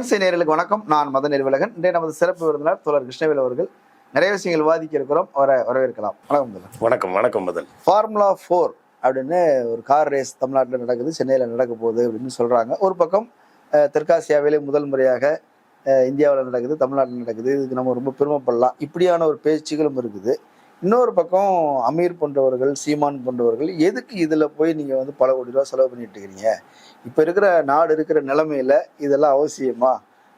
Currency நேயர்களுக்கு வணக்கம். நான் மத நிர்வலகன் இன்றைய நமது சிறப்பு விருந்தினர் தோழர் கிருஷ்ணவேல் அவர்கள். நிறைய விஷயங்கள் விவாதிக்க இருக்கிறோம். அவரை வரவேற்கலாம். வணக்கம் வணக்கம் வணக்கம் முதல். ஃபார்முலா ஃபோர் அப்படின்னு ஒரு கார் ரேஸ் தமிழ்நாட்டில் நடக்குது. சென்னையில் நடக்க போகுது அப்படின்னு சொல்றாங்க. ஒரு பக்கம் தெற்காசியாவிலே முதல் முறையாக இந்தியாவில் நடக்குது தமிழ்நாட்டில் நடக்குது. இதுக்கு நம்ம ரொம்ப பெருமைப்படலாம். இப்படியான ஒரு பேச்சுகளும் இருக்குது. இன்னொரு பக்கம் அமீர் போன்றவர்கள் சீமான் போன்றவர்கள் எதுக்கு இதில் போய் நீங்கள் வந்து பல கோடி ரூபா செலவு பண்ணிட்டு இருக்கிறீங்க? இப்போ இருக்கிற நாடு இருக்கிற நிலைமையில இதெல்லாம் அவசியமா?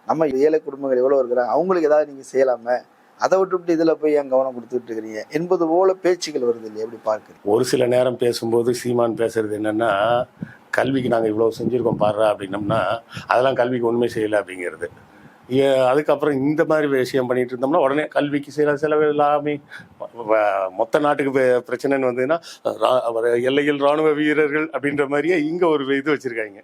நம்ம ஏழை குடும்பங்கள் எவ்வளோ இருக்கிறாங்க? அவங்களுக்கு ஏதாவது நீங்கள் செய்யலாமே? அதை விட்டுவிட்டு இதில் போய் என் கவனம் கொடுத்துட்டு இருக்கிறீங்க? என்பது போல பேச்சுகள் வருது இல்லையா? எப்படி பார்க்குறீங்க ஒரு சில நேரம் பேசும்போது சீமான் பேசுறது என்னன்னா கல்விக்கு நாங்கள் இவ்வளோ செஞ்சுருக்கோம் பாடுறா அப்படின்னம்னா அதெல்லாம் கல்விக்கு ஒன்றுமே செய்யலை அப்படிங்கிறது. அதுக்கப்புறம் இந்த மாதிரி விஷயம் பண்ணிட்டு இருந்தோம்னா உடனே கல்விக்கு சில செலவு எல்லாமே மொத்த நாட்டுக்கு பிரச்சனைன்னு வந்ததுன்னா எல்லையில் ராணுவ வீரர்கள் அப்படின்ற மாதிரியே இங்கே ஒரு இது வச்சுருக்காங்க.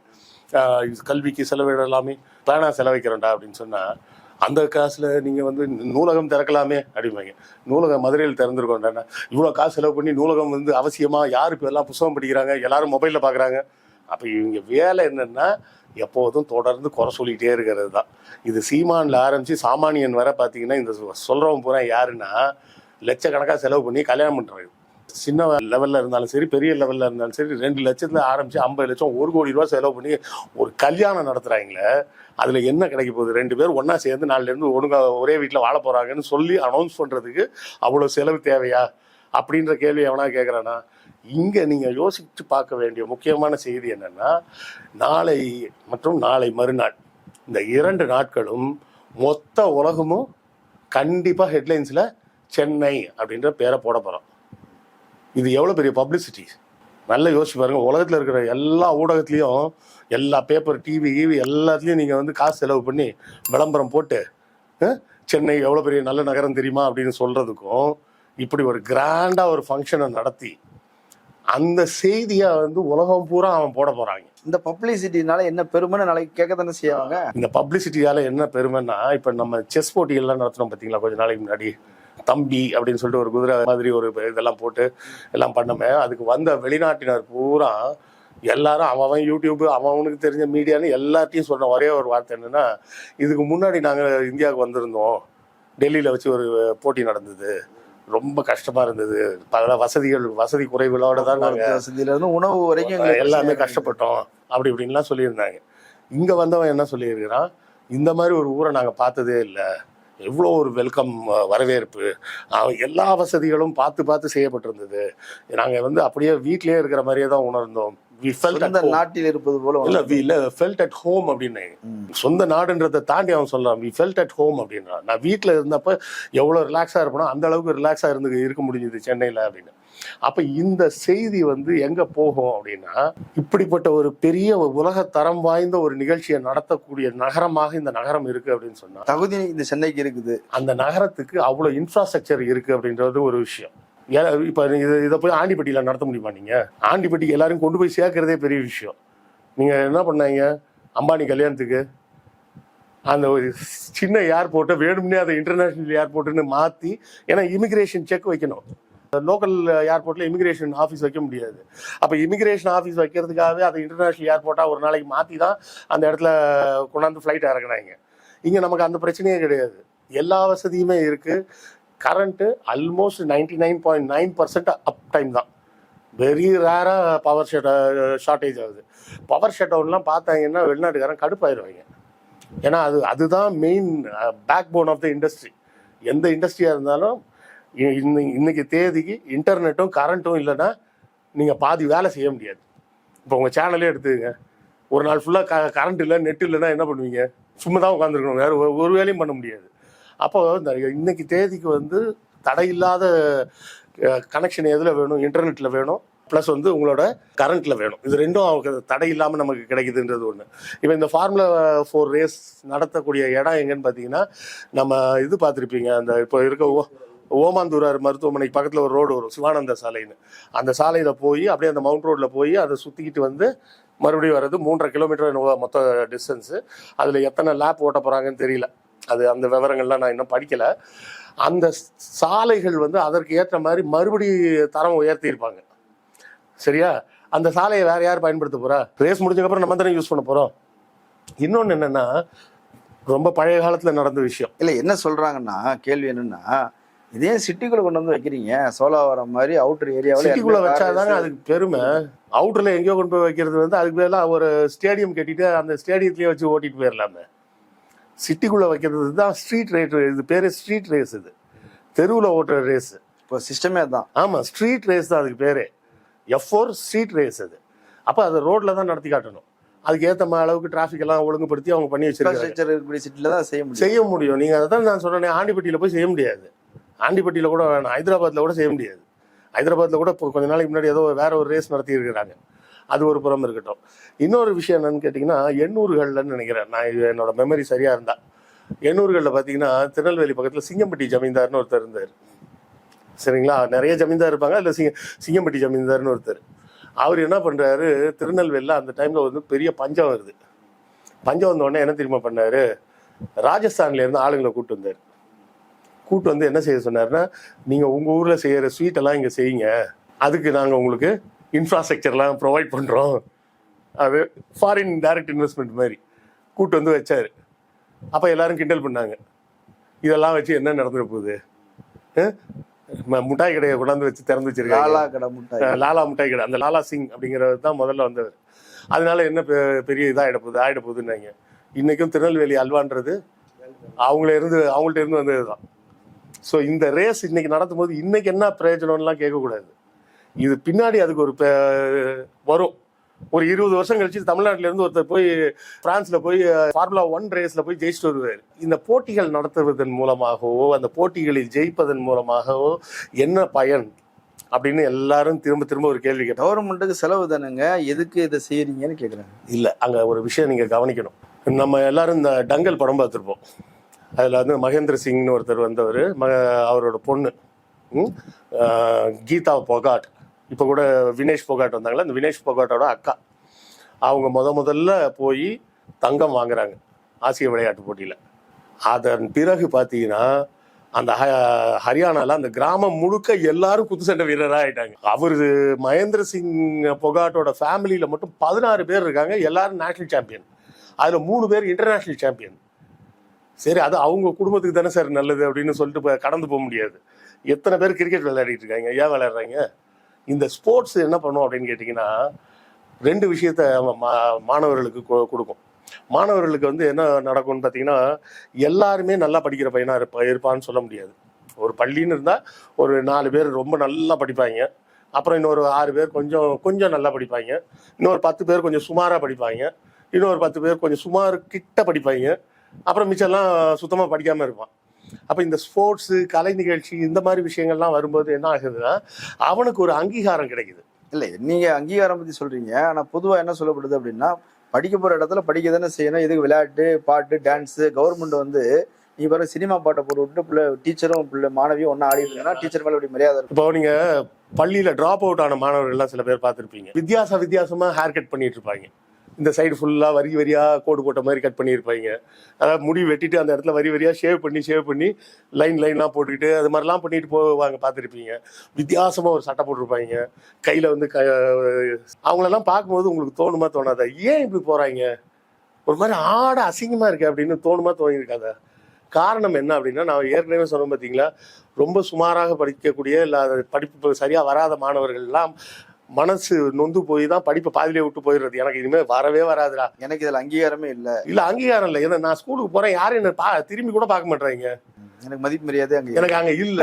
கல்விக்கு செலவிடலாமே எல்லாமே பேனா செலவைக்கிறோம்டா அப்படின்னு சொன்னால் அந்த காசுல நீங்க வந்து நூலகம் திறக்கலாமே அப்படிம்பாங்க. நூலகம் மதுரையில் திறந்துருக்கோம்டா இவ்வளோ காசு செலவு பண்ணி நூலகம் வந்து அவசியமா யார் இப்போ எல்லாம் புத்தகம் படிக்கிறாங்க எல்லாரும் மொபைலில் பார்க்குறாங்க அப்போ இவங்க வேலை என்னன்னா எப்போதும் தொடர்ந்து குறை சொல்லிகிட்டே இருக்கிறது தான். இது சீமானில் ஆரம்பித்து சாமானியன் வர பார்த்தீங்கன்னா இந்த சொல்கிறவன் பூரா யாருன்னா லட்சக்கணக்காக செலவு பண்ணி கல்யாணம் பண்ணுறது சின்ன லெவலில் இருந்தாலும் சரி பெரிய லெவலில் இருந்தாலும் சரி ரெண்டு லட்சத்தில் ஆரம்பித்து ஐம்பது லட்சம் ஒரு கோடி ரூபா செலவு பண்ணி ஒரு கல்யாணம் நடத்துகிறாங்களே அதில் என்ன கிடைக்க போகுது? ரெண்டு பேரும் ஒன்றா சேர்ந்து நாலுலேருந்து ஒழுங்காக ஒரே வீட்டில் வாழ போகிறாங்கன்னு சொல்லி அனௌன்ஸ் பண்ணுறதுக்கு அவ்வளோ செலவு தேவையா? அப்படின்ற கேள்வி எவனா கேட்குறானா இங்கே நீங்கள் யோசித்து பார்க்க வேண்டிய முக்கியமான செய்தி என்னென்னா நாளை மற்றும் நாளை மறுநாள் இந்த இரண்டு நாட்களும் மொத்த உலகமும் கண்டிப்பாக ஹெட்லைன்ஸில் சென்னை அப்படின்ற பேரை போட போகிறோம் இது எவ்வளோ பெரிய பப்ளிசிட்டி? நல்லா யோசிச்சு பாருங்க. உலகத்தில் இருக்கிற எல்லா ஊடகத்துலேயும் எல்லா பேப்பர் டிவி ஈவி எல்லாத்துலேயும் நீங்கள் வந்து காசு செலவு பண்ணி விளம்பரம் போட்டு சென்னை எவ்வளோ பெரிய நல்ல நகரம் தெரியுமா அப்படின்னு சொல்கிறதுக்கும் இப்படி ஒரு கிராண்டாக ஒரு ஃபங்க்ஷனை நடத்தி அந்த செய்தியை வந்து உலகம் பூரா அவன் போட போகிறாங்க இந்த பப்ளிசிட்டினால என்ன பெருமைன்னு நாளைக்கு கேட்க தானே செய்வாங்க? இந்த பப்ளிசிட்டியால என்ன பெருமைன்னா இப்போ நம்ம செஸ் போட்டிகள்லாம் நடத்தினோம் பார்த்தீங்களா கொஞ்ச நாளைக்கு முன்னாடி. தம்பி அப்படின்னு சொல்லிட்டு ஒரு குதிரை மாதிரி ஒரு இதெல்லாம் போட்டு எல்லாம் பண்ணோமே. அதுக்கு வந்த வெளிநாட்டினர் பூரா எல்லாரும் அவன் யூடியூப் அவன் அவனுக்கு தெரிஞ்ச மீடியான்னு எல்லாத்தையும் சொன்ன ஒரே ஒரு வார்த்தை என்னன்னா இதுக்கு முன்னாடி நாங்கள் இந்தியாவுக்கு வந்திருந்தோம். டெல்லியில் வச்சு ஒரு போட்டி நடந்தது. ரொம்ப கஷ்டமா இருந்தது. பல வசதிகள் வசதி குறைவுகளோட தான் நாங்கள் வசதியில இருந்து உணவு வரைக்கும் எல்லாமே கஷ்டப்பட்டோம். அப்படி இப்படின்லாம் சொல்லியிருந்தாங்க. இங்க வந்தவன் என்ன சொல்லியிருக்கிறான்? இந்த மாதிரி ஒரு ஊரை நாங்க பார்த்ததே இல்லை. எவ்வளோ ஒரு வெல்கம் வரவேற்பு. எல்லா வசதிகளும் பார்த்து பார்த்து செய்யப்பட்டிருந்தது. நாங்கள் வந்து அப்படியே வீட்டிலேயே இருக்கிற மாதிரியே தான் உணர்ந்தோம். வி ஃபெல்ட் சொந்த நாட்டில் இருப்பது போல இல்ல. வி இல்ல ஃபெல்ட் அட் ஹோம் அப்படின்னு. சொந்த நாடுன்றதை தாண்டி அவன் சொல்றான் வி ஃபெல்ட் அட் ஹோம் அப்படின்றான் நான் வீட்டில் இருந்தப்ப எவ்வளோ ரிலாக்ஸாக இருப்பனோ அந்த அளவுக்கு ரிலாக்ஸாக இருந்து இருக்க முடிஞ்சது சென்னையில் அப்படின்னு. அப்போ இந்த செய்தி வந்து எங்கே போகும் அப்படின்னா இப்படிப்பட்ட ஒரு பெரிய உலக தரம் வாய்ந்த ஒரு நிகழ்ச்சியை நடத்தக்கூடிய நகரமாக இந்த நகரம் இருக்கு அப்படின்னு சொன்னா தகுதி இந்த சென்னைக்கு இருக்குது. அந்த நகரத்துக்கு அவ்வளோ இன்ஃப்ராஸ்ட்ரக்சர் இருக்கு அப்படின்றது ஒரு விஷயம். இப்போ இது இதை போய் ஆண்டிப்பட்டியில் நடத்த முடியுமா நீங்கள் ஆண்டிப்பட்டிக்கு எல்லாரும் கொண்டு போய் சேர்க்கறதே பெரிய விஷயம். நீங்கள் என்ன பண்ணாங்க? அம்பானி கல்யாணத்துக்கு அந்த ஒரு சின்ன ஏர்போர்ட்டை வேணும்னே அதை இன்டர்நேஷ்னல் ஏர்போர்ட்டுன்னு மாற்றி ஏன்னா இமிக்ரேஷன் செக் வைக்கணும். லோக்கல் ஏர்போர்ட்டில் இமிகிரேஷன் ஆஃபீஸ் வைக்க முடியாது. அப்போ இமிகிரேஷன் ஆஃபீஸ் வைக்கிறதுக்காகவே அதை இன்டர்நேஷ்னல் ஏர்போர்ட்டாக ஒரு நாளைக்கு மாற்றி தான் அந்த இடத்துல கொண்டாந்து ஃப்ளைட் இறக்குனாங்க. இங்கே நமக்கு அந்த பிரச்சனையே கிடையாது. எல்லா வசதியுமே இருக்குது current almost ninety nine point nine percent uptime தான் வெரி ரேராக பவர் ஷட் ஷார்ட்டேஜ் ஆகுது. பவர் ஷட் டவுன்லாம் பார்த்தாங்கன்னா வெளிநாட்டுக்காரன் கடுப்பாயிருவாங்க. ஏன்னா அது அதுதான் main backbone of the industry எந்த இண்டஸ்ட்ரியாக இருந்தாலும் இ- இன்னை- இன்னைக்கு தேதிக்கு இன்டர்நெட்டும் கரண்ட்டும் இல்லைன்னா நீங்கள் பாதி வேலை செய்ய முடியாது. இப்போ உங்கள் சேனலே எடுத்துக்கங்க. ஒரு நாள் ஃபுல்லாக க கரண்ட் இல்லை நெட் இல்லைன்னா என்ன பண்ணுவீங்க? சும்மா தான் உட்காந்துருக்கணும் வேறு ஒரு- ஒரு வேலையும் பண்ண முடியாது. அப்போ இந்த இன்னைக்கு தேதிக்கு வந்து தடையில்லாத கனெக்ஷன் எதில் வேணும்? இன்டர்நெட்டில் வேணும். ப்ளஸ் வந்து உங்களோட கரண்ட்டில் வேணும். இது ரெண்டும் அவங்களுக்கு தடை இல்லாமல் நமக்கு கிடைக்குதுன்றது ஒன்று இப்போ இந்த ஃபார்முலா ஃபோர் ரேஸ் நடத்தக்கூடிய இடம் எங்கன்னு பார்த்தீங்கன்னா நம்ம இது பார்த்துருப்பீங்க. அந்த இப்போ இருக்க ஓ ஓமாந்தூரார் மருத்துவமனைக்கு பக்கத்தில் ஒரு ரோடு வரும் சிவானந்த சாலைன்னு. அந்த சாலையில் போய் அப்படியே அந்த மவுண்ட் ரோட்டில் போய் அதை சுற்றிக்கிட்டு வந்து மறுபடியும் வர்றது மூன்றரை கிலோமீட்டர் மொத்த டிஸ்டன்ஸு அதில் எத்தனை லேப் ஓட்ட போகிறாங்கன்னு தெரியல. அது அந்த விவரங்கள்லாம் நான் இன்னும் படிக்கலை. அந்த சாலைகள் வந்து அதற்கு ஏற்ற மாதிரி மறுபடி தரம் உயர்த்தியிருப்பாங்க. சரியா? அந்த சாலையை வேற யார் பயன்படுத்த போறா? ரேஸ் முடிஞ்சதுக்கப்புறம் நம்ம தானே யூஸ் பண்ண போறோம். இன்னொன்று என்னன்னா ரொம்ப பழைய காலத்துல நடந்த விஷயம். இல்ல என்ன சொல்றாங்கன்னா கேள்வி என்னன்னா இதே சிட்டிக்குள்ள கொண்டு வந்து வைக்கிறீங்க சோலாவரம் மாதிரி அவுட்டர் ஏரியாவில் சிட்டிக்குள்ள வச்சாதாங்க அதுக்கு பெருமை. அவுட்டர்ல எங்கேயோ கொண்டு போய் வைக்கிறது வந்து அதுக்கு பதிலாக ஒரு ஸ்டேடியம் கட்டிட்டு அந்த ஸ்டேடியத்திலேயே வச்சு ஓட்டிட்டு போயிடலாமே சிட்டிக்குள்ள வைக்கிறது தான் ஸ்ட்ரீட் ரேட் இது பேரு ஸ்ட்ரீட் ரேஸ் இது. தெருவில் ஓட்டுற ரேஸ் இப்போ சிஸ்டமே தான் ஆமா ஸ்ட்ரீட் ரேஸ் தான் அதுக்கு பேரு. எஃப் ஃபோர் ஸ்ட்ரீட் ரேஸ் அது அப்போ அதை ரோட்ல தான் நடத்தி காட்டணும். அதுக்கு மா- அளவுக்கு டிராஃபிக் எல்லாம் ஒழுங்குபடுத்தி அவங்க பண்ணி வச்சிருக்காங்க. சிட்டில தான் செய்ய முடியும். செய்ய முடியும். நீங்க அதை தான் நான் சொன்னேன் ஆண்டிப்பட்டியில போய் செய்ய முடியாது. ஆண்டிப்பட்டியில கூட வேணாம். ஹைதராபாத்ல கூட செய்ய முடியாது. ஹைதராபாத்ல கூட இப்போ கொஞ்ச நாளைக்கு முன்னாடி ஏதோ வேற ஒரு ரேஸ் நடத்தி இருக்கிறாங்க அது ஒரு புறம் இருக்கட்டும். இன்னொரு விஷயம் என்னன்னு கேட்டிங்கன்னா எண்ணூறுகள்லன்னு நினைக்கிறேன். நான் இது என்னோட மெமரி சரியாக இருந்தா. எண்ணூறுகளில் பார்த்தீங்கன்னா திருநெல்வேலி பக்கத்தில் சிங்கம்பட்டி ஜமீன்தார்னு ஒருத்தர் இருந்தார். சரிங்களா? நிறைய ஜமீன்தார் இருப்பாங்க. அதில் சிங்க சிங்கம்பட்டி ஜமீன்தார்னு ஒருத்தர். அவர் என்ன பண்ணுறாரு திருநெல்வேலியில் அந்த டைமில் வந்து பெரிய பஞ்சம் வருது. பஞ்சம் வந்தோடனே என்ன தெரியுமா பண்ணார்? ராஜஸ்தான்ல இருந்து ஆளுங்களை கூட்டு வந்தார். கூட்டு வந்து என்ன செய்ய சொன்னார்னா நீங்கள் உங்கள் ஊரில் செய்கிற ஸ்வீட்டெல்லாம் இங்கே செய்யுங்க. அதுக்கு நாங்கள் உங்களுக்கு இன்ஃப்ராஸ்ட்ரக்சர்லாம் ப்ரொவைட் பண்றோம். அது ஃபாரின் டைரக்ட் இன்வெஸ்ட்மெண்ட் மாதிரி. கூட்டு வந்து வச்சாரு. அப்ப எல்லாரும் கிண்டல் பண்ணாங்க. இதெல்லாம் வச்சு என்ன நடந்துட போகுது? முட்டாய் கடையை கொண்டாந்து வச்சு திறந்து வச்சிருக்காங்க. லாலா கடை முட்டாய் லாலா மிட்டாய் கடை. அந்த லாலா சிங் அப்படிங்கிறவர் தான் முதல்ல வந்தவர். அதனால என்ன பெ- பெரிய இதாகிட போகுது ஆகிட போகுதுன்னாங்க. இன்னைக்கும் திருநெல்வேலி அல்வான்றது அவங்கள இருந்து அவங்கள்ட்ட இருந்து வந்தது தான் ஸோ இந்த ரேஸ் இன்னைக்கு நடத்தும் போது இன்னைக்கு என்ன பிரயோஜனம்லாம் கேட்கக்கூடாது. இது பின்னாடி அதுக்கு ஒரு வரும். ஒரு இருபது வருஷம் கழிச்சு தமிழ்நாட்டுல இருந்து ஒருத்தர் போய் பிரான்ஸ்ல போய் ஃபார்முலா ஒன் ரேஸ்ல போய் ஜெயிச்சுட்டு வருவார். இந்த போட்டிகள் நடத்துவதன் மூலமாகவோ அந்த போட்டிகளில் ஜெயிப்பதன் மூலமாகவோ என்ன பயன்? அப்படின்னு எல்லாரும் திரும்ப திரும்ப ஒரு கேள்வி கேட்பாங்க கவர்மெண்ட்டுக்கு செலவு தானேங்க? எதுக்கு இதை செய்யறீங்கன்னு கேக்குறாங்க. இல்ல அங்க ஒரு விஷயம் நீங்க கவனிக்கணும். நம்ம எல்லாரும் இந்த டங்கல் படம் பார்த்துருப்போம். அதுல வந்து மகேந்திர சிங்னு ஒருத்தர் வந்தவர் ம அவரோட பொண்ணு. கீதா பொகாட். இப்போ கூட வினேஷ் போகாட் வந்தாங்களா? அந்த வினேஷ் போகாட்டோட அக்கா. அவங்க முத முதல்ல போய் தங்கம் வாங்குறாங்க ஆசிய விளையாட்டு போட்டியில். அதன் பிறகு பார்த்தீங்கன்னா அந்த ஹ- ஹரியானால அந்த கிராமம் முழுக்க எல்லாரும் குத்துச்சண்டை வீரராக ஆயிட்டாங்க. அவரு மகேந்திர சிங் பொகாட்டோட ஃபேமிலியில் மட்டும் பதினாறு பேர் இருக்காங்க. எல்லாரும் நேஷனல் சாம்பியன் அதில் மூணு பேர் இன்டர்நேஷனல் சாம்பியன் சரி அது அவங்க குடும்பத்துக்கு தானே சார் நல்லது அப்படின்னு சொல்லிட்டு கடந்து போக முடியாது. எத்தனை பேர் கிரிக்கெட் விளையாடிட்டு இருக்காங்க? ஏன் விளையாடுறாங்க? இந்த ஸ்போர்ட்ஸ் என்ன பண்ணும் அப்படின்னு கேட்டிங்கன்னா ரெண்டு விஷயத்த மா- மாணவர்களுக்கு கொ- கொடுக்கும். மாணவர்களுக்கு வந்து என்ன நடக்கும்னு பார்த்தீங்கன்னா எல்லாருமே நல்லா படிக்கிற பையனாக இருப்பா இருப்பான்னு சொல்ல முடியாது. ஒரு பள்ளின்னு இருந்தால் ஒரு நாலு பேர் ரொம்ப நல்லா படிப்பாங்க. அப்புறம் இன்னொரு ஆறு பேர் கொஞ்சம் கொஞ்சம் நல்லா படிப்பாங்க. இன்னொரு பத்து பேர் கொஞ்சம் சுமாராக படிப்பாங்க. இன்னொரு பத்து பேர் கொஞ்சம் சுமார் கிட்ட படிப்பாங்க. அப்புறம் மிச்சம்லாம் சுத்தமாக படிக்காமல் இருப்பான். அப்போ இந்த ஸ்போர்ட்ஸு கலை நிகழ்ச்சி இந்த மாதிரி விஷயங்கள்லாம் வரும்போது என்ன ஆகுதுன்னா அவனுக்கு ஒரு அங்கீகாரம் கிடைக்குது. இல்ல நீங்க அங்கீகாரம் பத்தி சொல்றீங்க. ஆனா பொதுவா என்ன சொல்லப்படுது அப்படின்னா படிக்க போற இடத்துல படிக்க தானே செய்யணும். எதுக்கு விளையாட்டு பாட்டு டான்ஸ் கவர்மெண்ட் வந்து நீ பாரு சினிமா பாட்டை போட்டு விட்டு பிள்ளை டீச்சரும் பிள்ளை மாணவியும் ஆடிட்டு இருந்தா டீச்சர் மேல இப்படி மரியாதை இப்போ நீங்க பள்ளியில டிராப் அவுட் ஆன மாணவர்கள்லாம் சில பேர் பார்த்துருப்பீங்க. வித்தியாச வித்தியாசமா ஹேர் கட் பண்ணிட்டு இருப்பாங்க. இந்த சைடு ஃபுல்லாக வரி வரியாக கோடு போட்ட மாதிரி கட் பண்ணியிருப்பாங்க. அதாவது முடி வெட்டிட்டு அந்த இடத்துல வரி வரியாக ஷேவ் பண்ணி ஷேவ் பண்ணி லைன் லைன்லாம் போட்டுக்கிட்டு அது மாதிரிலாம் பண்ணிட்டு போவாங்க பார்த்துருப்பீங்க. வித்தியாசமாக ஒரு சட்டை போட்டிருப்பாங்க. கையில் வந்து க அவங்களெல்லாம் பார்க்கும்போது உங்களுக்கு தோணுமா தோணாதா? ஏன் இப்படி போகிறாங்க ஒரு மாதிரி ஆட அசிங்கமாக இருக்கு அப்படின்னு தோணுமா தோணியிருக்காதா? காரணம் என்ன அப்படின்னா நான் ஏற்கனவே சொன்னோம் பார்த்தீங்களா ரொம்ப சுமாராக படிக்கக்கூடிய இல்லை அது படிப்பு சரியாக வராத மாணவர்கள்லாம் மனசு நொந்து போய் தான் படிப்பை பாதியிலே விட்டு போயிடுறது. எனக்கு இனிமே வரவே வராதுடா. எனக்கு இதுல அங்கீகாரமே இல்ல. இல்ல அங்கீகாரம் இல்லை. ஏன்னா நான் ஸ்கூலுக்கு போறேன். யாரும் என்ன பா திரும்பி கூட பார்க்க மாட்டாங்க எனக்கு மதிப்பு மரியாதை அங்க எனக்கு அங்க இல்ல.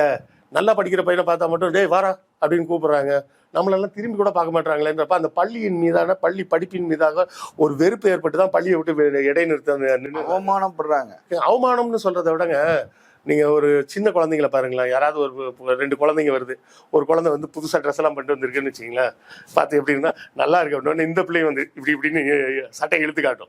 நல்லா படிக்கிற பையனை பார்த்தா மட்டும் டேய் வாடா அப்படின்னு கூப்பிடுறாங்க. நம்மளெல்லாம் திரும்பி கூட பார்க்க மாட்டாங்களேன்றப்ப அந்த பள்ளியின் மீதான பள்ளி படிப்பின் மீதாக ஒரு வெறுப்பு ஏற்பட்டு தான் பள்ளியை விட்டு இடைநிறுத்த அவமானப்படுறாங்க. அவமானம்னு சொல்றதை விடங்க நீங்கள் ஒரு சின்ன குழந்தைங்கள பாருங்களேன். யாராவது ஒரு ரெண்டு குழந்தைங்க வருது. ஒரு குழந்தை வந்து புதுசாக ட்ரெஸ் எல்லாம் பண்ணிட்டு வந்துருக்குன்னு வச்சிங்களேன் பார்த்து எப்படின்னா நல்லா இருக்கு அப்படின்னு இந்த பிள்ளைங்க வந்து இப்படி இப்படின்னு சட்டை இழுத்து காட்டும்.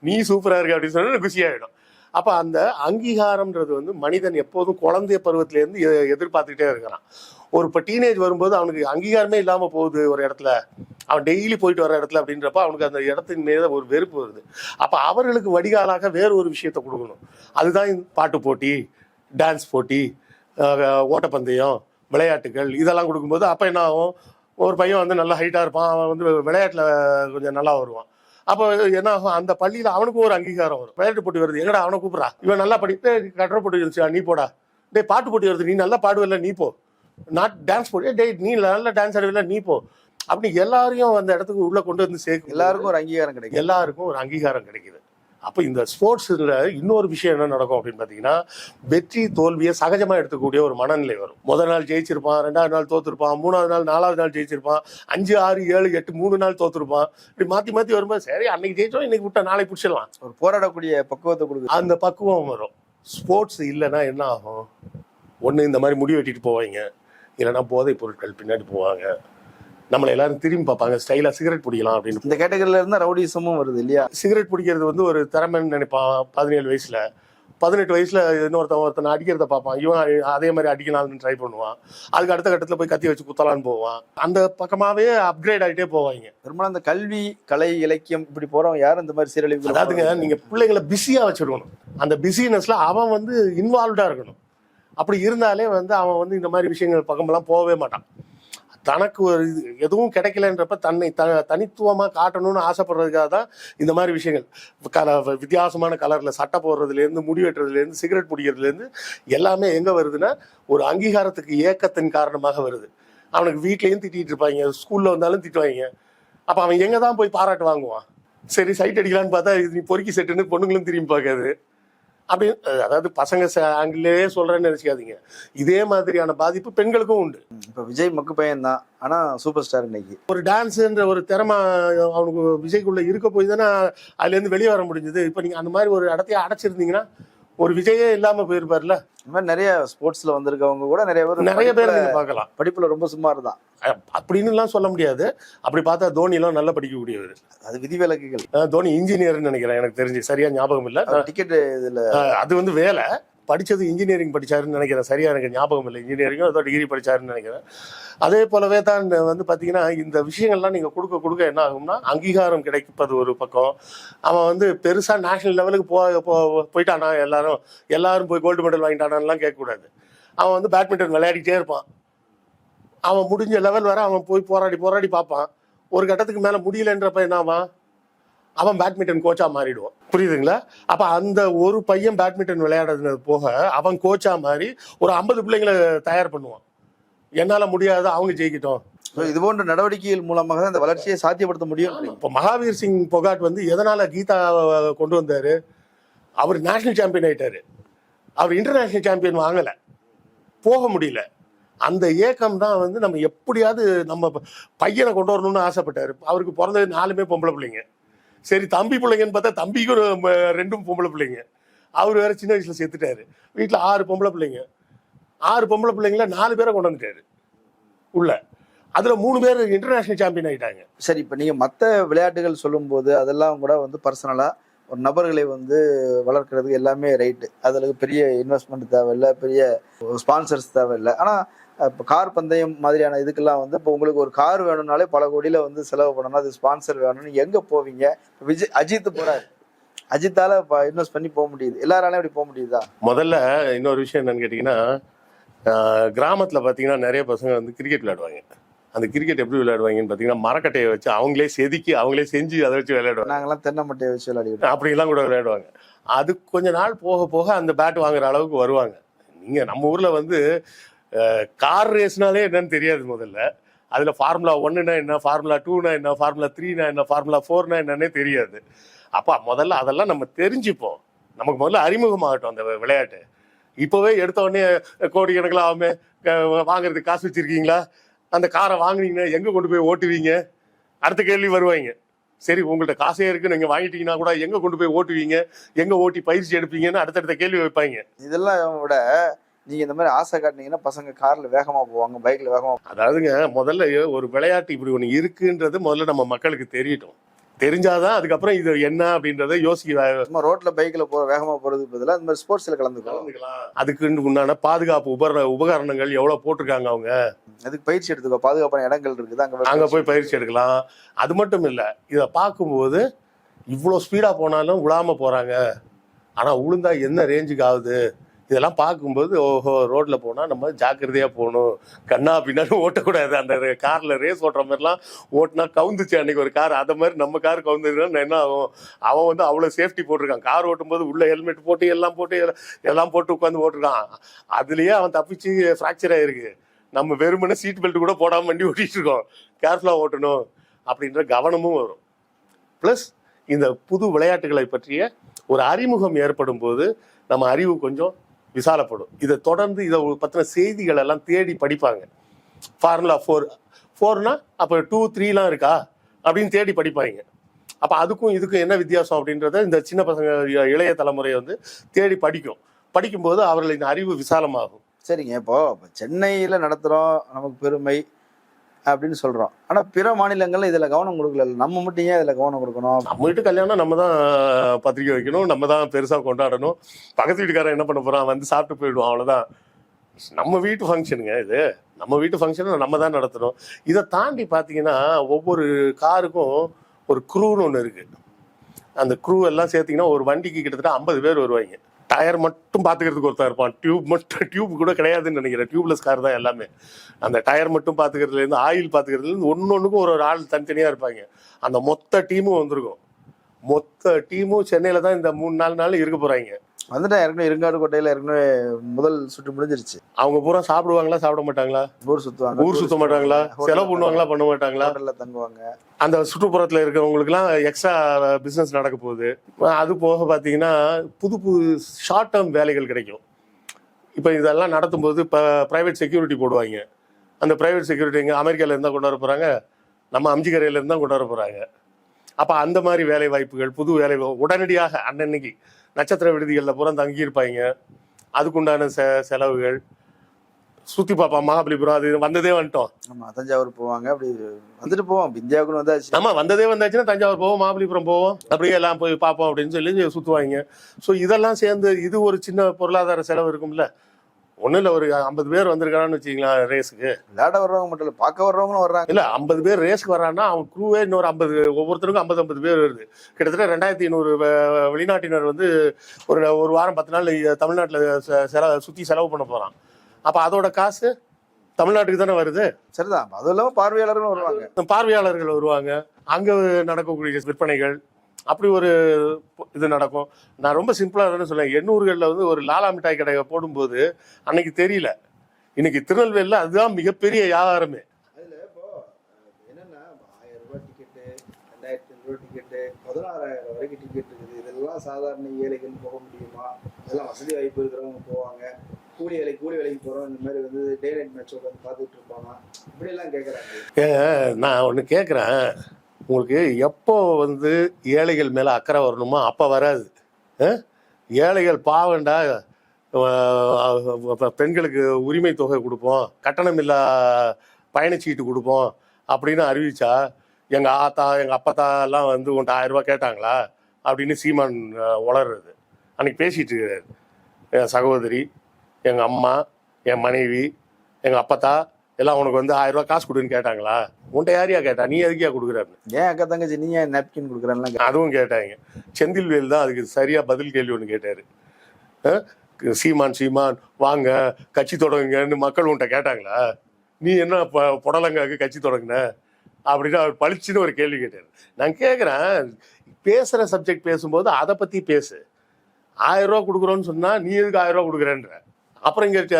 நீ சூப்பராக இருக்கு அப்படின்னு சொன்னால் குஷியாயிடும் அப்போ அந்த அங்கீகாரம்ன்றது வந்து மனிதன் எப்போதும் குழந்தைய பருவத்திலேருந்து எ- எதிர்பார்த்துக்கிட்டே இருக்கிறான். ஒரு இப்போ டீனேஜ் வரும்போது அவனுக்கு அங்கீகாரமே இல்லாமல் போகுது ஒரு இடத்துல. அவன் டெய்லி போயிட்டு வர இடத்துல அப்படின்றப்ப அவனுக்கு அந்த இடத்தின் மீது ஒரு வெறுப்பு வருது. அப்போ அவர்களுக்கு வடிகாலாக வேற ஒரு விஷயத்த கொடுக்கணும். அதுதான் பாட்டு போட்டி. டான்ஸ் போட்டி ஓட்டப்பந்தயம் விளையாட்டுகள் இதெல்லாம் கொடுக்கும்போது அப்ப என்ன ஆகும்? ஒரு பையன் வந்து நல்லா ஹைட்டா இருப்பான். அவன் வந்து விளையாட்டுல கொஞ்சம் நல்லா வருவான். அப்போ என்ன ஆகும்? அந்த பள்ளியில அவனுக்கும் ஒரு அங்கீகாரம் வரும். விளையாட்டு போட்டி வருது. எங்கடா அவனை கூப்பிடுறா? இவன் நல்லா படிப்பு கட்டுரை போட்டி இருந்துச்சு நீ போடா. டேய் பாட்டு போட்டி வருது. நீ நல்லா பாடுவல்ல நீ போ. நாட் டான்ஸ் போட்டி. டேய் நீ நல்லா டான்ஸ் ஆடுவில்ல நீ போ. அப்படி எல்லாரையும் அந்த இடத்துக்கு உள்ள கொண்டு வந்து சேர்க்கும் எல்லாருக்கும் ஒரு அங்கீகாரம் கிடைக்கும் எல்லாருக்கும் ஒரு அங்கீகாரம் கிடைக்குது. அப்போ இந்த ஸ்போர்ட்ஸ்ல இன்னொரு விஷயம் என்ன நடக்கும் அப்படின்னு பார்த்தீங்கன்னா வெற்றி தோல்வியை சகஜமா எடுத்துக்கூடிய ஒரு மனநிலை வரும். முதல் நாள் ஜெயிச்சிருப்பான் ரெண்டாவது நாள் தோத்துருப்பான் மூணாவது நாள் நாலாவது நாள் ஜெயிச்சிருப்பான் அஞ்சு ஆறு ஏழு எட்டு மூணு நாள் தோத்துருப்பான். இப்படி மாத்தி மாத்தி வரும்போது சரி அன்னைக்கு ஜெயிச்சோம் இன்னைக்கு விட்டா நாளைக்கு பிடிச்சிடலாம். ஒரு போராடக்கூடிய பக்குவத்தை கொடுக்குது. அந்த பக்குவம் வரும். ஸ்போர்ட்ஸ் இல்லைன்னா என்ன ஆகும்? ஒன்று இந்த மாதிரி முடி வெட்டிட்டு போவாங்க. இல்லைன்னா போதைப் பொருட்கள் பின்னாடி போவாங்க. நம்மளை எல்லாரும் திரும்பி பார்ப்பாங்க ஸ்டைலாக சிகரெட் பிடிக்கலாம் அப்படின்னு. இந்த கேட்டகரியில இருந்தா ரவுடிசமும் வருது இல்லையா? சிகரெட் பிடிக்கிறது வந்து ஒரு திறமைன்னு நினைப்பான் பதினேழு வயசுல. பதினெட்டு வயசுல இன்னொருத்தன் ஒருத்தனை அடிக்கிறத பார்ப்பான். இவன் அதே மாதிரி அடிக்கலாம்னு ட்ரை பண்ணுவான். அதுக்கு அடுத்த கட்டத்துல போய் கத்தி வச்சு குத்தலான்னு போவான். அந்த பக்கமாவே அப்கிரேட் ஆகிட்டே போவாங்க. பெரும்பாலும் அந்த கல்வி கலை இலக்கியம் இப்படி போறவங்க யாரும் இந்த மாதிரி சீரழிவு அதாவதுங்க நீங்க பிள்ளைங்களை பிஸியா வச்சிருக்கணும் அந்த பிஸினஸ்ல அவன் வந்து இன்வால்வ்டா இருக்கணும். அப்படி இருந்தாலே வந்து அவன் வந்து இந்த மாதிரி விஷயங்கள் பக்கமெல்லாம் போகவே மாட்டான். தனக்கு ஒரு எதுவும் கிடைக்கலன்றப்ப தன்னை த தனித்துவமாக காட்டணும்னு ஆசைப்படுறதுக்காக தான் இந்த மாதிரி விஷயங்கள். கல வித்தியாசமான கலரில் சட்டை போடுறதுலேருந்து முடி வெட்டுறதுலேருந்து சிகரெட் பிடிக்கிறதுலேருந்து எல்லாமே எங்கே வருதுன்னா ஒரு அங்கீகாரத்துக்கு ஏக்கத்தின் காரணமாக வருது. அவனுக்கு வீட்லேயும் திட்டிகிட்டு இருப்பாங்க ஸ்கூலில் வந்தாலும் திட்டுவாங்க. அப்போ அவன் எங்கே தான் போய் பாராட்டு வாங்குவான்? சரி சைட் அடிக்கலான்னு பார்த்தா இது நீ பொறுக்கி செட்டுன்னு பொண்ணுங்களும் திரும்பி பார்க்காது. அப்படி அஹ், அதாவது பசங்க ஆங்கிலே சொல்றேன்னு நினைச்சுக்காதீங்க. இதே மாதிரியான பாதிப்பு பெண்களுக்கும் உண்டு. இப்ப விஜய் மக்கு பையன் தான் ஆனா சூப்பர் ஸ்டார் இன்னைக்கு. ஒரு டான்ஸ்ன்ற ஒரு திறமை அவனுக்கு விஜய்க்குள்ள இருக்க போய் தானே அதுல இருந்து வெளியே வர முடிஞ்சது. இப்ப நீங்க அந்த மாதிரி ஒரு இடத்தையே அடைச்சிருந்தீங்கன்னா ஒரு விஜயே இல்லாம போயிருப்பார்ல? இந்த மாதிரி நிறைய ஸ்போர்ட்ஸ்ல வந்திருக்கவங்க கூட நிறைய பேர் நிறைய பேர் நீங்க பார்க்கலாம். படிப்புல ரொம்ப சுமார் தான் அஹ், அப்படின்னு எல்லாம் சொல்ல முடியாது. அப்படி பார்த்தா தோனி எல்லாம் நல்லா படிக்கக்கூடியவர். அது விதிவிலக்குகள். தோனி இன்ஜினியர்னு நினைக்கிறேன். எனக்கு தெரிஞ்சு. சரியா ஞாபகம் இல்ல. டிக்கெட் இதுல அது வந்து வேலை. படித்தது இன்ஜினியரிங் படிச்சாருன்னு நினைக்கிறேன். சரியா எனக்கு ஞாபகம் இல்லை. இன்ஜினியரிங்கோ ஏதோ டிகிரி படிச்சாருன்னு நினைக்கிறேன். அதே போலவே தான் வந்து பார்த்தீங்கன்னா இந்த விஷயங்கள்லாம் நீங்கள் கொடுக்க கொடுக்க என்ன ஆகும்னா அங்கீகாரம் கிடைப்பது ஒரு பக்கம். அவன் வந்து பெருசாக நேஷனல் லெவலுக்கு போ போ- போயிட்டானா எல்லாரும் எல்லாரும் போய் கோல்டு மெடல் வாங்கிட்டானான்லாம் கேட்கக்கூடாது. அவன் வந்து பேட்மிண்டன் விளையாடிட்டே இருப்பான். அவன் முடிஞ்ச லெவல் வர அவன் போய் போராடி போராடி பார்ப்பான். ஒரு கட்டத்துக்கு மேலே முடியலன்றப்ப என்ன ஆவான் அவன் பேட்மிண்டன் கோச்சா மாறிடுவான். புரியுதுங்களா? அப்ப அந்த ஒரு பையன் பேட்மிண்டன் விளையாடுறது போக அவன் கோச்சா மாறி ஒரு ஐம்பது பிள்ளைங்களை தயார் பண்ணுவான். என்னால முடியாது அவங்க ஜெயிக்கட்டும். இது போன்ற நடவடிக்கைகள் மூலமாக தான் இந்த வளர்ச்சியை சாத்தியப்படுத்த முடியும் இப்போ மகாவீர் சிங் பொகாட் வந்து எதனால கீதா கொண்டு வந்தாரு? அவர் நேஷனல் சாம்பியன் ஆயிட்டாரு. அவர் இன்டர்நேஷனல் சாம்பியன் வாங்கல. போக முடியல. அந்த ஏக்கம் தான் வந்து நம்ம எப்படியாவது நம்ம பையனை கொண்டு வரணும்னு ஆசைப்பட்டாரு. அவருக்கு பிறந்தது நாலுமே பொம்பளை பிள்ளைங்க. சரி தம்பி பிள்ளைங்கன்னு பார்த்தா தம்பிக்கும் ஒரு ரெண்டும் பொம்பளை பிள்ளைங்க. அவர் வேற சின்ன வயசுல செத்துட்டாரு வீட்டில் ஆறு பொம்பளை பிள்ளைங்க. ஆறு பொம்பளை பிள்ளைங்கள நாலு பேரை கொண்டு வந்துட்டாரு. உள்ள. அதுல மூணு பேர் இன்டர்நேஷனல் சாம்பியன் ஆயிட்டாங்க. சரி இப்போ நீங்க மற்ற விளையாட்டுகள் சொல்லும்போது அதெல்லாம் கூட வந்து பர்சனலா ஒரு நபர்களை வந்து வளர்க்கறதுக்கு எல்லாமே ரைட்டு அதுல பெரிய இன்வெஸ்ட்மெண்ட் தேவையில்லை பெரிய ஸ்பான்சர்ஸ் தேவையில்லை. ஆனா இப்போ கார் பந்தயம் மாதிரியான இதுக்கெல்லாம் வந்து இப்போ உங்களுக்கு ஒரு கார் வேணும்னாலே பல கோடியில வந்து செலவு பண்ணணும். அது ஸ்பான்சர் வேணும்னு எங்க போவீங்க? விஜய் அஜித் போறாரு. அஜித்தால இன்வெஸ்ட் பண்ணி போக முடியுது. எல்லாராலையும் அப்படி போக முடியுதா? முதல்ல இன்னொரு விஷயம் என்னன்னு கேட்டிங்கன்னா கிராமத்துல பார்த்தீங்கன்னா நிறைய பசங்க வந்து கிரிக்கெட் விளையாடுவாங்க. அந்த கிரிக்கெட் எப்படி விளையாடுவாங்கன்னு பார்த்தீங்கன்னா மரக்கட்டையை வச்சு அவங்களே செதுக்கி அவங்களே செஞ்சு அதை வச்சு விளையாடுவாங்க. நாங்கெல்லாம் தென்னை மட்டையை வச்சு விளையாடிக்கிட்டு அப்படிலாம் கூட விளையாடுவாங்க. அது கொஞ்ச நாள் போக போக அந்த பேட் வாங்குற அளவுக்கு வருவாங்க. நீங்க நம்ம ஊர்ல வந்து கார் ரேஸ்னாலே என்னன்னு தெரியாது முதல்ல. அதில் ஃபார்முலா ஒன்றுனா என்ன ஃபார்முலா டூனா என்ன ஃபார்முலா த்ரீனா என்ன ஃபார்முலா ஃபோர்னா என்னன்னே தெரியாது. அப்போ முதல்ல அதெல்லாம் நம்ம தெரிஞ்சுப்போம். நமக்கு முதல்ல அறிமுகமாகட்டும் அந்த விளையாட்டு. இப்போவே எடுத்த உடனே கோடி கணக்கில் ஆகுமே வாங்குறதுக்கு காசு வச்சுருக்கீங்களா? அந்த காரை வாங்குனீங்கன்னா எங்கே கொண்டு போய் ஓட்டுவீங்க? அடுத்த கேள்வி வருவாங்க. சரி உங்கள்கிட்ட காசே இருக்கு நீங்க வாங்கிட்டீங்கன்னா கூட எங்க கொண்டு போய் ஓட்டுவீங்க? எங்க ஓட்டி பயிற்சி எடுப்பீங்கன்னு அடுத்தடுத்த கேள்வி வைப்பாங்க. இதெல்லாம் விட நீங்க இந்த மாதிரி ஆசை காட்டினீங்கன்னா பசங்க கார்ல வேகமா போவாங்க பைக்ல வேகமா அதாவதுங்க முதல்ல ஒரு விளையாட்டு இப்படி ஒண்ணு இருக்குன்றது முதல்ல நம்ம மக்களுக்கு தெரியட்டும். தெரிஞ்சாதான் அதுக்கப்புறம் இது என்ன அப்படின்றத யோசிக்க சும்மா ரோட்ல பைக்ல போற வேகமா போறதுக்கு பதிலா இந்த மாதிரி ஸ்போர்ட்ஸ்ல கலந்துக்கோ கலந்துக்கலாம். அதுக்கு உண்டான பாதுகாப்பு உபகரண உபகரணங்கள் எவ்வளவு போட்டிருக்காங்க அவங்க? அதுக்கு பயிற்சி எடுத்துக்கோ. பாதுகாப்பான இடங்கள் இருக்குது அங்க அங்க போய் பயிற்சி எடுக்கலாம். அது மட்டும் இல்ல இத பார்க்கும்போது இவ்வளோ ஸ்பீடா போனாலும் விழாம போறாங்க. ஆனா உளுந்தா என்ன ரேஞ்சுக்கு ஆகுது? இதெல்லாம் பார்க்கும்போது ஓஹோ ரோட்ல போனா நம்ம ஜாக்கிரதையா போகணும். கண்ணா பின்னாடி ஓட்டக்கூடாது. அந்த கார்ல ரேஸ் ஓட்டுற மாதிரிலாம் ஓட்டினா கவுந்துச்சு அன்னைக்கு ஒரு கார். அதை மாதிரி நம்ம கார் கவுந்துருக்கா என்ன ஆகும்? அவன் வந்து அவ்வளோ சேஃப்டி போட்டிருக்கான். கார் ஓட்டும்போது உள்ள ஹெல்மெட் போட்டு எல்லாம் போட்டு எல்லாம் போட்டு உட்காந்து ஓட்டிருக்கான். அதுலயே அவன் தப்பிச்சு ஃப்ராக்சர் ஆயிருக்கு. நம்ம வெறுமனே சீட் பெல்ட் கூட போடாம வண்டி ஓட்டிட்டு இருக்கோம். கேர்ஃபுல்லா ஓட்டணும் அப்படின்ற கவனமும் வரும். ப்ளஸ் இந்த புது விளையாட்டுகளை பற்றிய ஒரு அறிமுகம் ஏற்படும் போது நம்ம அறிவு கொஞ்சம் விசாலப்படும். இதை தொடர்ந்து இதை பற்றின செய்திகள் எல்லாம் தேடி படிப்பாங்க. ஃபார்முலா ஃபோர் ஃபோர்னா அப்போ டூ த்ரீலாம் இருக்கா? அப்படின்னு தேடி படிப்பாங்க. அப்போ அதுக்கும் இதுக்கும் என்ன வித்தியாசம் அப்படின்றத இந்த சின்ன பசங்க இளைய தலைமுறையை வந்து தேடி படிக்கும். படிக்கும்போது அவர்களின் அறிவு விசாலமாகும். சரிங்க. இப்போ இப்போ சென்னையில நடத்துறோம். நமக்கு பெருமை. அப்படின்னு சொல்றோம். ஆனா பிற மாநிலங்கள்ல இதுல கவனம் கொடுக்கல. நம்ம மட்டும் ஏன் இதுல கவனம் கொடுக்கணும்? நம்ம வீட்டு கல்யாணம் நம்ம தான் பத்திரிக்கை வைக்கணும். நம்ம தான் பெருசா கொண்டாடணும். பக்கத்து வீட்டுக்காரன் என்ன பண்ண போறான்? வந்து சாப்பிட்டு போயிடுவோம் அவ்வளவுதான். நம்ம வீட்டு ஃபங்க்ஷனுங்க இது. நம்ம வீட்டு ஃபங்க்ஷனை நம்ம தான் நடத்தணும். இதை தாண்டி பார்த்தீங்கன்னா ஒவ்வொரு காருக்கும் ஒரு குரூன்னு ஒன்று இருக்கு. அந்த குரூ எல்லாம் சேர்த்தீங்கன்னா ஒரு வண்டிக்கு கிட்டத்தட்ட ஐம்பது பேர் வருவாங்க. டயர் மட்டும் பார்த்துக்கிறதுக்கு ஒருத்தன் இருப்பான். டியூப் மட்டும் டியூப் கூட கிடையாதுன்னு நினைக்கிறேன். டியூப்லெஸ் கார் தான் எல்லாமே. அந்த டயர் மட்டும் பார்த்துக்கிறதுலேருந்து ஆயில் பார்த்துக்கிறதுலேருந்து ஒன்று ஒன்றுக்கும் ஒரு ஒரு ஆள் தனித்தனியாக இருப்பாங்க. அந்த மொத்த டீமும் வந்திருக்கும். மொத்த டீமும் சென்னையில் தான் இந்த மூணு நாலு நாள் இருக்க போகிறாங்க வந்துட்டா ஏற்கனவே இருங்காடு கோட்டையில ஏற்கனவே முதல் சுற்று முடிஞ்சிருச்சு. அவங்க பூரா சாப்பிடுவாங்களா சாப்பிட மாட்டாங்களா? ஊர் சுத்துவாங்க. ஊர் சுத்த மாட்டாங்களா? செலவு பண்ணுவாங்களா பண்ண மாட்டாங்களா? ஹோட்டல்ல தங்குவாங்க. அந்த சுற்றுப்புறத்தில் இருக்கிறவங்களுக்குலாம் எக்ஸ்ட்ரா பிஸ்னஸ் நடக்க போகுது. அது போக பார்த்தீங்கன்னா புது புது ஷார்ட் டேர்ம் வேலைகள் கிடைக்கும். இப்போ இதெல்லாம் நடத்தும்போது இப்போ ப்ரைவேட் செக்யூரிட்டி போடுவாங்க. அந்த ப்ரைவேட் செக்யூரிட்டி எங்கே அமெரிக்காவில் இருந்தால் கொண்டு வர போகிறாங்க நம்ம அம்ஜிக்கரையில் இருந்தால் கொண்டு வர போகிறாங்க அப்போ அந்த மாதிரி வேலை வாய்ப்புகள் புது வேலை உடனடியாக அன்னன்னைக்கு நட்சத்திர விடுதிகளில் பூரா தங்கியிருப்பாங்க. அதுக்குண்டான செ செலவுகள். சுற்றி பார்ப்போம் மகாபலிபுரம். அது வந்ததே வந்துட்டோம். ஆமா தஞ்சாவூர் போவாங்க. அப்படி வந்துட்டு போவோம். இந்தியாவுக்குன்னு வந்தாச்சு. ஆமா வந்ததே வந்தாச்சுன்னா தஞ்சாவூர் போவோம் மகாபலிபுரம் போவோம். அப்படியே எல்லாம் போய் பார்ப்போம் அப்படின்னு சொல்லி சுத்துவாங்க. ஸோ இதெல்லாம் சேர்ந்து இது ஒரு சின்ன பொருளாதார செலவு இருக்கும்ல. ஒன்றும் இல்லை ஒரு ஐம்பது பேர் வந்திருக்கான்னு வச்சுக்கலாம் ரேஸுக்கு விளையாட வர்றவங்க மட்டும் இல்ல பார்க்க வர்றவங்களும் வர்றாங்க. இல்ல ஐம்பது பேர் ரேஸ்க்கு வரான்னா அவன் குரூவே இன்னொரு ஐம்பது ஒவ்வொருத்தருக்கும் ஐம்பது ஐம்பது பேர் வருது. கிட்டத்தட்ட ரெண்டாயிரத்தி ஐநூறு வெளிநாட்டினர் வந்து ஒரு ஒரு வாரம் பத்து நாள் தமிழ்நாட்டில் செலவு சுற்றி செலவு பண்ண போகிறான் அப்போ அதோட காசு தமிழ்நாட்டுக்கு தானே வருது? சரிதான் அதுவும் இல்லாம பார்வையாளர்களும் வருவாங்க. பார்வையாளர்கள் வருவாங்க. அங்கே நடக்கக்கூடிய விற்பனைகள் அப்படி ஒரு இது நடக்கும். நான் ரொம்ப சிம்பிளாக தானே சொல்லுவேன் எண்ணூறுகளில் வந்து ஒரு லாலா மிட்டாய் கடையை போடும்போது அன்னைக்கு தெரியல. இன்னைக்கு திருநெல்வேலியில் அதுதான் மிகப்பெரிய வியாபாரமே. அதுல இப்போ என்னன்னா ஆயிரம் ரூபாய் டிக்கெட்டு ரெண்டாயிரத்தி ஐநூறு டிக்கெட்டு பதினாறாயிரம் வரைக்கும் டிக்கெட் இருக்குது. இதெல்லாம் சாதாரண ஏழைகள் போக முடியுமா? இதெல்லாம் வசதி வாய்ப்பு இருக்கிறவங்க போவாங்க. கூலி வேலை கூலி வேலைக்கு போறோம் இந்த மாதிரி வந்து டே நைட் மேட்ச் உட்காந்து பார்த்துட்டு இருப்பாங்க. இப்படி எல்லாம் கேட்கறாங்க நான் ஒன்று கேட்குறேன் உங்களுக்கு எப்போ வந்து ஏழைகள் மேலே அக்கறை வரணுமோ அப்போ வராது. ஏழைகள் பாவண்டா பெண்களுக்கு உரிமை தொகை கொடுப்போம் கட்டணம் இல்லா பயணச்சீட்டு கொடுப்போம் அப்படின்னு அறிவிச்சா எங்கள் ஆத்தா எங்கள் அப்பத்தா எல்லாம் வந்து உன்ட்ட ஆயிரம் கேட்டாங்களா? அப்படின்னு சீமான் உளர்றது. அன்னைக்கு பேசிட்டு இருக்காரு. என் சகோதரி எங்கள் அம்மா என் மனைவி எங்கள் அப்பத்தா எல்லாம் உனக்கு வந்து ஆயிரம் ரூபாய் காசு கொடுன்னு கேட்டாங்களா? உன்ட்ட யாரையா கேட்டா? நீ எதுக்கியா கொடுக்குறாரு ஏன் அக்கா தங்கச்சி நீ ஏன் நாப்கின் கொடுக்குறேன்லாம் அதுவும் கேட்டாங்க. செந்தில்வேல் தான் அதுக்கு சரியா பதில் கேள்வி ஒன்று கேட்டாரு. சீமான் சீமான் வாங்க கட்சி தொடங்குங்கன்னு மக்கள் உன்ட்ட கேட்டாங்களா? நீ என்ன புடலங்காக்கு கட்சி தொடங்குன? அப்படின்னு அவர் பளிச்சுன்னு ஒரு கேள்வி கேட்டார். நான் கேட்குறேன் பேசுகிற சப்ஜெக்ட் பேசும்போது அதை பற்றி பேசு. ஆயிரம் ரூபா கொடுக்குறோன்னு சொன்னா நீ எதுக்கு ஆயிரம் ரூபா கொடுக்குறேன்ற? அப்புறம் இங்க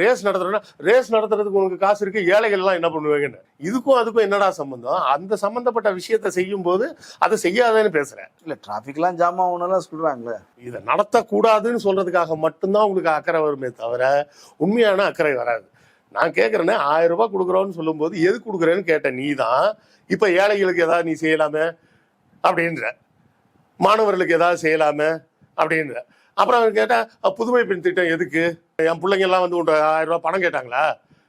ரேஸ் நடத்துறோம்னா ரேஸ் நடத்துறதுக்கு உனக்கு காசு இருக்கு ஏழைகள் எல்லாம் என்ன பண்ணுவாங்கன்னு. இதுக்கும் அதுக்கும் என்னடா சம்பந்தம்? அந்த சம்பந்தப்பட்ட விஷயத்தை செய்யும் போது அதை செய்யாதேன்னு பேசுறேன். இல்ல டிராஃபிக்லாம் ஜாம் ஆகணும்லாம் சொல்றாங்களே. இதை நடத்தக்கூடாதுன்னு சொல்றதுக்காக மட்டும்தான் உங்களுக்கு அக்கறை வருமே தவிர உண்மையான அக்கறை வராது. நான் கேட்கறேனே ஆயிரம் ரூபாய் கொடுக்குறோன்னு சொல்லும்போது எது கொடுக்குறேன்னு கேட்ட நீ தான் இப்போ ஏழைகளுக்கு ஏதாவது நீ செய்யலாமே? அப்படின்ற. மாணவர்களுக்கு ஏதாவது செய்யலாமே? அப்படின்ற. அப்புறம் அவன் கேட்டால் புதுமை பெண் திட்டம் எதுக்கு? என் பிள்ளைங்க எல்லாம் வந்து உன்ட்ட ஆயிரம் ரூபாய் பணம் கேட்டாங்களா?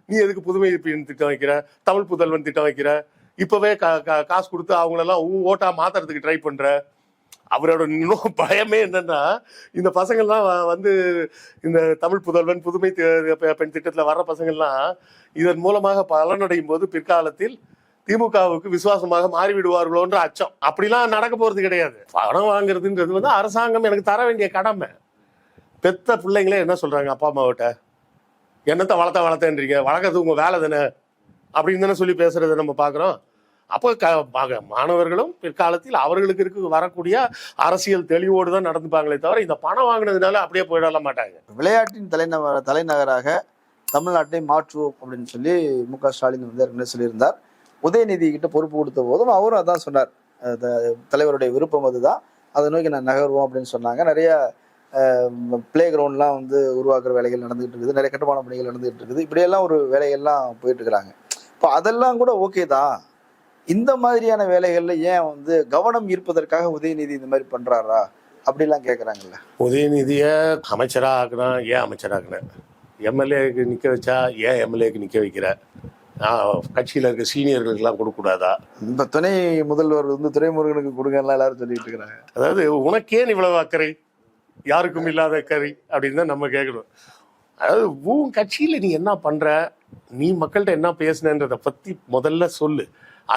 நீ எதுக்கு புதுமை பெண் திட்டம் வைக்கிற? தமிழ் புதல்வன் திட்டம் வைக்கிற? இப்பவே கா- கா- காசு கொடுத்து அவங்களெல்லாம் ஊ ஓட்டா மாத்துறதுக்கு ட்ரை பண்ற? அவரோட இன்னும் பயமே என்னன்னா இந்த பசங்கள்லாம் வந்து இந்த தமிழ் புதல்வன் புதுமை பெண் திட்டத்தில் வர்ற பசங்கள்லாம் இதன் மூலமாக பலனடையும் போது பிற்காலத்தில் திமுகவுக்கு விசுவாசமாக மாறிவிடுவார்களோன்ற அச்சம். அப்படிலாம் நடக்க போறது கிடையாது. பணம் வாங்குறதுன்றது வந்து அரசாங்கம் எனக்கு தர வேண்டிய கடமை. பெத்த பிள்ளைங்களே என்ன சொல்றாங்க அப்பா அம்மாவிட்ட என்னத்தை வளர்த்த வளர்த்தேன்றீங்க? வளர்க்கறது உங்க வேலை தானே? அப்படின்னு தானே சொல்லி பேசுறதை நம்ம பார்க்குறோம். அப்போ க மாணவர்களும் பிற்காலத்தில் அவர்களுக்கு இருக்கு வரக்கூடிய அரசியல் தெளிவோடு தான் நடந்துப்பாங்களே தவிர இந்த பணம் வாங்கினதுனால அப்படியே போயிடலாம் மாட்டாங்க. விளையாட்டின் தலைநகர தலைநகராக தமிழ்நாட்டை மாற்றுவோம் அப்படின்னு சொல்லி மு க ஸ்டாலின் வந்து சொல்லியிருந்தார். உதயநிதி கிட்ட பொறுப்பு கொடுத்த போதும் அவரும் அதான் சொன்னார். தலைவருடைய விருப்பம் அதுதான். அதை நோக்கி நான் நகர்வோம் அப்படின்னு சொன்னாங்க. நிறைய பிளே கிரவுண்ட்லாம் வந்து உருவாக்குற வேலைகள் நடந்துகிட்டு இருக்குது. நிறைய கட்டுமான பணிகள் நடந்துகிட்டு இருக்குது. இப்படியெல்லாம் ஒரு வேலைகள்லாம் போயிட்டு இருக்கிறாங்க. இப்போ அதெல்லாம் கூட ஓகே தான். இந்த மாதிரியான வேலைகள்ல ஏன் வந்து கவனம் ஈர்ப்பதற்காக உதயநிதி இந்த மாதிரி பண்றாரா? அப்படிலாம் கேட்குறாங்கல்ல உதயநிதியை அமைச்சராக ஆக்குனா ஏன் அமைச்சரா ஆக்குன? எம்எல்ஏக்கு நிற்க வச்சா ஏன் எம்எல்ஏக்கு நிற்க வைக்கிற? கட்சியில இருக்க சீனியர்களுக்கெல்லாம் கொடுக்கக்கூடாதா? இந்த துணை முதல்வர் வந்து துரைமுருகனுக்கு கொடுங்கலாம் எல்லாரும் சொல்லிட்டு இருக்கிறாங்க. அதாவது உனக்கேன் இவ்வளவு அக்கறை யாருக்கும் இல்லாத அக்கறை அப்படின்னு தான் நம்ம கேட்கணும். அதாவது உன் கட்சியில நீ என்ன பண்ற? நீ மக்கள்கிட்ட என்ன பேசுனன்றத பத்தி முதல்ல சொல்லு.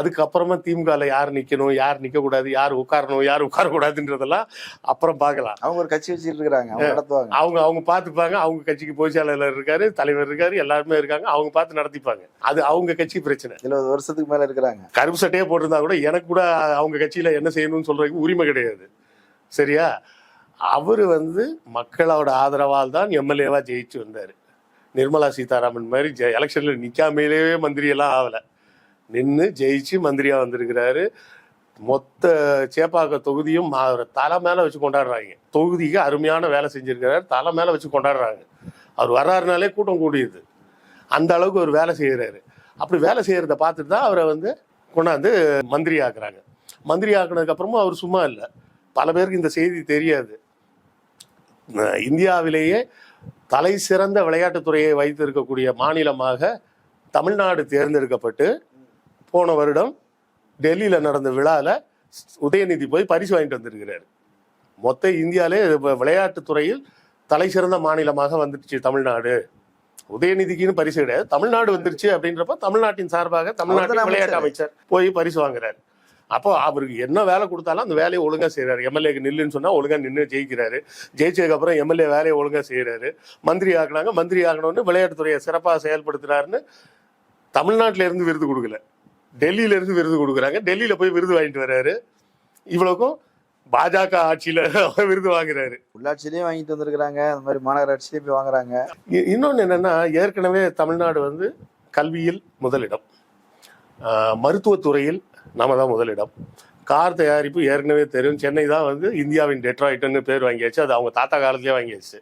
அதுக்கப்புறமா திமுகல யார் நிக்கணும் யார் நிக்க கூடாது யார் உட்காரணும் யார் உட்காரக்கூடாதுன்றதெல்லாம் அப்புறம் பார்க்கலாம். அவங்க ஒரு கட்சி வச்சுட்டு இருக்கிறாங்க அவங்க அவங்க பார்த்துப்பாங்க அவங்க கட்சிக்கு பொதுச் செயலாளர் இருக்காரு தலைவர் இருக்காரு எல்லாருமே இருக்காங்க அவங்க பார்த்து நடத்திப்பாங்க. அது அவங்க கட்சி பிரச்சனை. எழுபது வருஷத்துக்கு மேல இருக்கிறாங்க. கருப்பு சட்டையே போட்டிருந்தா கூட எனக்கு கூட அவங்க கட்சியில என்ன செய்யணும்னு சொல்றதுக்கு உரிமை கிடையாது. சரியா? அவர் வந்து மக்களோட ஆதரவால் தான் எம்எல்ஏவா ஜெயிச்சு வந்தாரு. நிர்மலா சீதாராமன் மாதிரி ஜெ- எலெக்ஷன்ல நிக்காமலே மந்திரி எல்லாம் ஆகல. நின்று ஜெயிச்சு மந்திரியா வந்திருக்கிறாரு. மொத்த சேப்பாக்க தொகுதியும் தலை மேல வச்சு கொண்டாடுறாங்க. தொகுதிக்கு அருமையான வேலை செஞ்சிருக்கிறாரு. தலை மேல வச்சு கொண்டாடுறாங்க. அவர் வர்றாருனாலே கூட்டம் கூடியது அந்த அளவுக்கு ஒரு வேலை செய்கிறாரு அப்படி வேலை செய்யறத பார்த்துட்டு தான் அவரை வந்து கொண்டாந்து மந்திரி ஆக்குறாங்க. மந்திரி ஆக்குனதுக்கப்புறமும் அவர் சும்மா இல்லை. பல பேருக்கு இந்த செய்தி தெரியாது. இந்தியாவிலேயே தலை சிறந்த விளையாட்டுத்துறையை வைத்திருக்கக்கூடிய மாநிலமாக தமிழ்நாடு தேர்ந்தெடுக்கப்பட்டு போன வருடம் டெல்லியில நடந்த விழால உதயநிதி போய் பரிசு வாங்கிட்டு வந்திருக்கிறாரு. மொத்த இந்தியாவிலே வ- விளையாட்டுத் துறையில் தலை சிறந்த மாநிலமாக வந்துடுச்சு தமிழ்நாடு. உதயநிதிக்குன்னு பரிசு கிடையாது. தமிழ்நாடு வந்துருச்சு அப்படின்றப்ப தமிழ்நாட்டின் சார்பாக தமிழ்நாட்டின் அவர்தானே விளையாட்டு அமைச்சர். போய் பரிசு வாங்குறாரு. அப்போ அவருக்கு என்ன வேலை கொடுத்தாலும் அந்த வேலையை ஒழுங்கா செய்யறாரு எம்எல்ஏக்கு நில்லுன்னு சொன்னா ஒழுங்கா நின்று ஜெயிக்கிறாரு. ஜெயிச்சதுக்கு அப்புறம் எம்எல்ஏ வேலையை ஒழுங்கா செய்யறாரு மந்திரி ஆக்குனாங்க. மந்திரி ஆகணும்னு விளையாட்டுத்துறையை சிறப்பாக செயல்படுத்துறாருன்னு தமிழ்நாட்டில இருந்து விருது கொடுக்கல. டெல்லியில இருந்து விருது கொடுக்குறாங்க. டெல்லியில போய் விருது வாங்கிட்டு வர்றாரு. இவ்வளவுக்கும் பாஜக ஆட்சியில விருது வாங்குறாரு. உள்ளாட்சியிலயும் வாங்கிட்டு வந்திருக்கிறாங்க. அந்த மாதிரி மாநகராட்சியிலயும் போய் வாங்குறாங்க. இன்னொன்னு என்னன்னா ஏற்கனவே தமிழ்நாடு வந்து கல்வியில் முதலிடம். மருத்துவத்துறையில் நாம தான் முதலிடம். கார் தயாரிப்பு ஏற்கனவே தெரியும். சென்னை தான் வந்து இந்தியாவின் டெட்ராய்ட்னு பேர் வாங்கியாச்சு. அது அவங்க தாத்தா காலத்திலே வாங்கியாச்சு.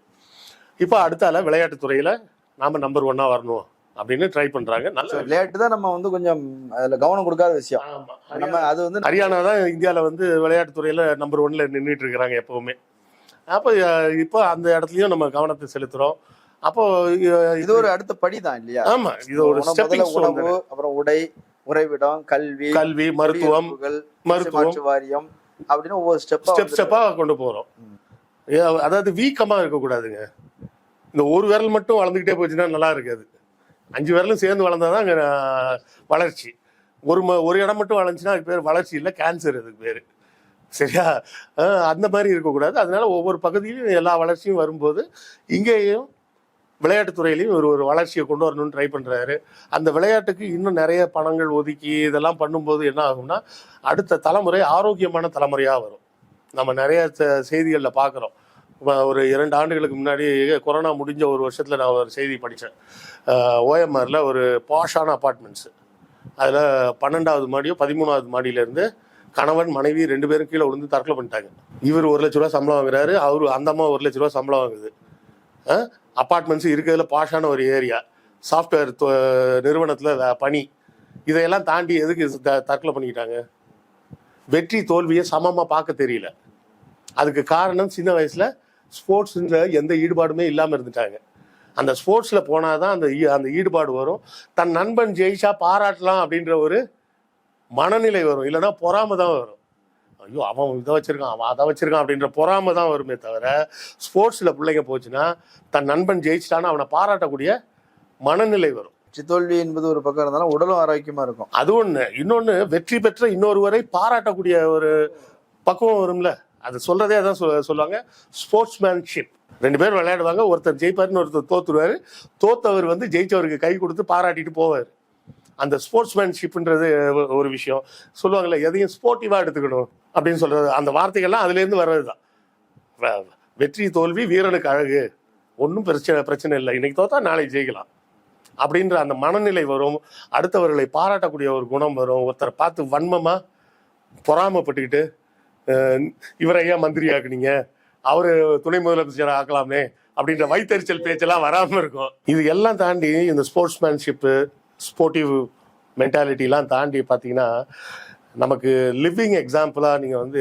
இப்போ அடுத்தால விளையாட்டுத்துறையில நாம நம்பர் ஒன்னா வரணும். அப்படின்னு ட்ரை பண்றாங்க. நல்ல விளையாட்டு தான் நம்ம வந்து கொஞ்சம் அதுல கவனம் கொடுக்காத விஷயம். நம்ம அது வந்து ஹரியானா தான் இந்தியாவில் வந்து விளையாட்டுத்துறையில நம்பர் ஒன்ல நின்றுட்டு இருக்கிறாங்க எப்பவுமே. அப்போ இப்போ அந்த இடத்துலயும் நம்ம கவனத்தை செலுத்துறோம். அப்போ இது ஒரு அடுத்த படி தான் இல்லையா? ஆமா. இது ஒரு உணவு- அப்புறம் உடை உறைவிடம் கல்வி கல்வி மருத்துவம் மருத்துவம். வாரியம் அப்படின்னு ஒவ்வொரு ஸ்டெப்பா ஸ்டெப் ஸ்டெப்பா கொண்டு போறோம். அதாவது வீக்கமா இருக்கக்கூடாதுங்க. இந்த ஒரு விரல் மட்டும் வளர்ந்துக்கிட்டே போச்சுன்னா நல்லா இருக்காது. அஞ்சு பேரிலும் சேர்ந்து வளர்ந்தாதான் அங்க வளர்ச்சி. ஒரு ம ஒரு இடம் மட்டும் வளர்ந்துச்சுன்னா அதுக்கு பேர் வளர்ச்சி இல்லை கேன்சர் அதுக்கு பேர். சரியா? அந்த மாதிரி இருக்கக்கூடாது. அதனால ஒவ்வொரு பகுதியிலும் எல்லா வளர்ச்சியும் வரும்போது இங்கேயும் விளையாட்டுத்துறையிலையும் ஒரு ஒரு வளர்ச்சியை கொண்டு வரணும்னு ட்ரை பண்ணுறாரு அந்த விளையாட்டுக்கு இன்னும் நிறைய பணங்கள் ஒதுக்கி இதெல்லாம் பண்ணும்போது என்ன ஆகும்னா அடுத்த தலைமுறை ஆரோக்கியமான தலைமுறையாக வரும். நம்ம நிறைய செய்திகளில் பார்க்குறோம் ஒரு இரண்டு ஆண்டுகளுக்கு முன்னாடி கொரோனா முடிஞ்ச ஒரு வருஷத்தில் நான் ஒரு செய்தி படித்தேன் ஓஎம்ஆரில் ஒரு பாஷான அப்பார்ட்மெண்ட்ஸு அதில் பன்னெண்டாவது மாடியோ பதிமூணாவது மாடியிலேருந்து கணவன் மனைவி ரெண்டு பேரும் கீழே விழுந்து தற்கொலை பண்ணிட்டாங்க. இவர் ஒரு லட்ச ரூபா சம்பளம் வாங்குறாரு அவர் அந்த அம்மா ஒரு லட்ச ரூபா சம்பளம் வாங்குது. அப்பார்ட்மெண்ட்ஸ் இருக்கிறதுல பாஷான ஒரு ஏரியா. சாஃப்ட்வேர் நிறுவனத்தில் பணி. இதையெல்லாம் தாண்டி எதுக்கு த- தற்கொலை பண்ணிக்கிட்டாங்க? வெற்றி தோல்வியை சமமாக பார்க்க தெரியல. அதுக்கு காரணம் சின்ன வயசில் ஸ்போர்ட்ஸ்ன்ற எந்த ஈடுபாடுமே இல்லாமல் இருந்துட்டாங்க. அந்த ஸ்போர்ட்ஸில் போனாதான் அந்த ஈ- அந்த ஈடுபாடு வரும். தன் நண்பன் ஜெயிச்சா பாராட்டலாம் அப்படின்ற ஒரு மனநிலை வரும். இல்லைன்னா பொறாம தான் வரும். ஐயோ அவன் இதை வச்சிருக்கான் அவன் அதை வச்சிருக்கான் அப்படின்ற பொறாம தான் வருமே தவிர ஸ்போர்ட்ஸில் பிள்ளைங்க போச்சுன்னா தன் நண்பன் ஜெயிச்சிட்டான்னு அவனை பாராட்டக்கூடிய மனநிலை வரும். வெற்றி தோல்வி என்பது ஒரு பக்கம் இருந்தாலும் உடலும் ஆரோக்கியமா இருக்கும். அது ஒண்ணு. இன்னொன்னு வெற்றி பெற்ற இன்னொருவரை பாராட்டக்கூடிய ஒரு பக்குவம் வரும்ல. அது சொல்றதே அதான் சொல்- சொல்லுவாங்க. ஸ்போர்ட்ஸ்மேன்ஷிப் ரெண்டு பேரும் விளையாடுவாங்க. ஒருத்தர் ஜெயிப்பாருன்னு ஒருத்தர் தோத்துருவாரு. தோத்தவர் வந்து ஜெயிச்சவருக்கு கை கொடுத்து பாராட்டிட்டு போவார். அந்த ஸ்போர்ட்ஸ்மேன்ஷிப்ன்றது ஒரு விஷயம். சொல்லுவாங்கல்ல எதையும் ஸ்போர்ட்டிவாக எடுத்துக்கணும் அப்படின்னு சொல்றது. அந்த வார்த்தைகள்லாம் அதுலேருந்து வர்றது தான் வெற்றி தோல்வி வீரனுக்கு அழகு. ஒன்றும் பிரச்சனை பிரச்சனை இல்லை. இன்னைக்கு தோத்தா நாளைக்கு ஜெயிக்கலாம். அப்படின்ற அந்த மனநிலை வரும். அடுத்தவர்களை பாராட்டக்கூடிய ஒரு குணம் வரும். ஒருத்தரை பார்த்து வன்மமா பொறாமப்பட்டுக்கிட்டு இவரை ஏன் மந்திரி ஆக்குனீங்க? அவரு துணை முதலமைச்சர் ஆக்கலாமே அப்படின்ற வைத்தறிச்சல் பேச்செல்லாம் வராம இருக்கும். இது எல்லாம் தாண்டி இந்த ஸ்போர்ட்ஸ்மேன்ஷிப்பு ஸ்போர்ட்டிவ் மென்டாலிட்டிலாம் தாண்டி பார்த்தீங்கன்னா நமக்கு லிவிங் எக்ஸாம்பிளாக நீங்கள் வந்து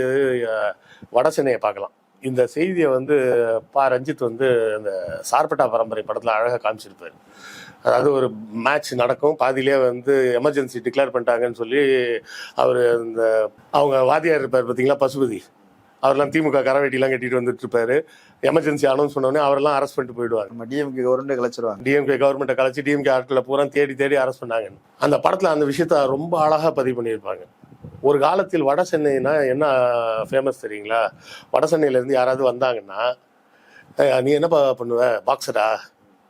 வடசென்னையை பார்க்கலாம். இந்த செய்தியை வந்து பா ரஞ்சித் வந்து இந்த சார்பட்டா பரம்பரை படத்தில் அழகாக காமிச்சிருப்பார். அதாவது ஒரு மேட்ச் நடக்கும். பாதியிலே வந்து எமர்ஜென்சி டிக்ளேர் பண்ணிட்டாங்கன்னு சொல்லி அவர் இந்த அவங்க வாத்தியார் இருப்பார் பார்த்தீங்களா பசுபதி. அவர்லாம் திமுக கரவேட்டிலாம் கட்டிட்டு வந்துட்டு இருப்பாரு. எமர்ஜென்சி அனௌன்ஸ் பண்ணோடனே அவரெல்லாம் அரெஸ்ட் பண்ணிட்டு போயிடுவாங்க நம்ம டிஎம்கே கவர்மெண்ட் கலைச்சிருவாங்க. டிஎம்கே கவர்மெண்ட்டை கலைச்சு டிஎம்கே ஆட்களை பூரா தேடி தேடி அரெஸ்ட் பண்ணாங்க அந்த படத்தில் அந்த விஷயத்த ரொம்ப அழகாக பதிவு பண்ணியிருப்பாங்க. ஒரு காலத்தில் வட சென்னைனா என்ன ஃபேமஸ் தெரியுங்களா? வட சென்னையிலேருந்து யாராவது வந்தாங்கன்னா "ஏய், நீ என்னப்பா பண்ணுவ? பாக்ஸரா